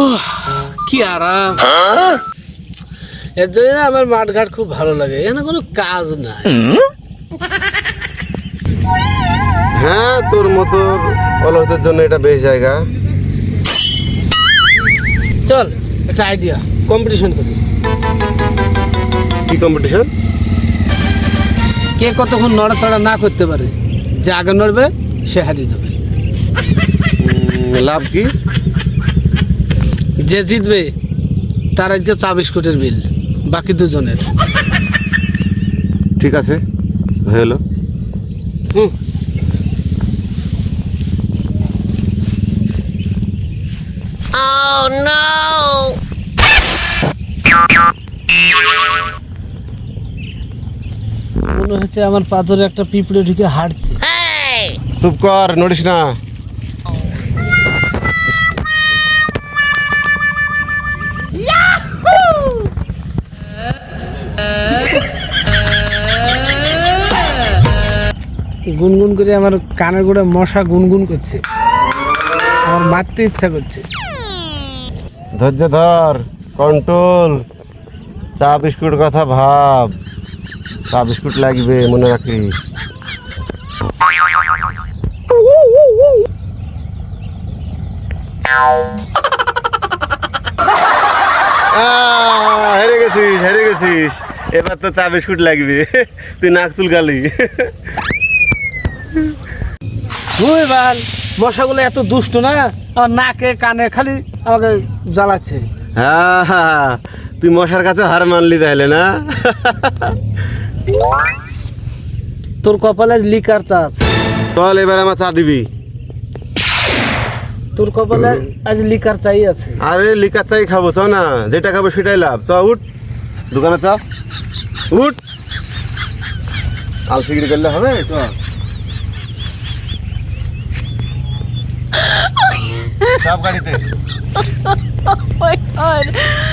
উহ, কি আরাম? এর জন্য আমার মাঠ ঘাট খুব ভালো লাগে এখানে কোনো কাজ নাই। হ্যাঁ তোর মতো অলসদের জন্য এটা বেশ জায়গা। চল একটা আইডিয়া কম্পিটিশন করি। কি কম্পিটিশন কে কতক্ষণ নড়াচড়া না করতে পারে যে আগে নড়বে সে হারিয়ে যাবে। লাভ কি? যে জিতবে তার আজকে চা বিস্কুটের বিল বাকি দুজনের। ঠিক আছে হয়ে হলো হুম। মনে হচ্ছে আমার পাথরে একটা পিঁপড়ে ঢুকে হাঁটছে। চুপ কর নড়িস না। গুনগুন করে আমার কানের গোড়ে মশা গুনগুন করছে। আমার মারতে ইচ্ছা করছে। ধৈর্য ধর কন্ট্রোল চা বিস্কুট কথা ভাব। চা বিস্কুট লাগবে, মনে রাখিস। হেরে গেছিস হেরে গেছিস। এবার তো চা বিস্কুট লাগবে। তুই নাক চুলকালি। ওই বাল। মশাগুলো এত দুষ্ট না আমার নাকে কানে খালি আমাকে জ্বালাচ্ছে। হ্যাঁ তুই মশার কাছে হার মানলি তাহলে না? তোর কপালে আজ লিকার চা আছে। চল এবার আমার চা দিবি। তোর কপালে আজ লিকার চাই আছে। আরে লিকার চাই খাব চ না। যেটা খাব সেটাই লাভ। চ উঠ। দোকানে চ। উঠ। আলসিগিরি করলে হবে? চ। চাপ গাড়িতে Oh.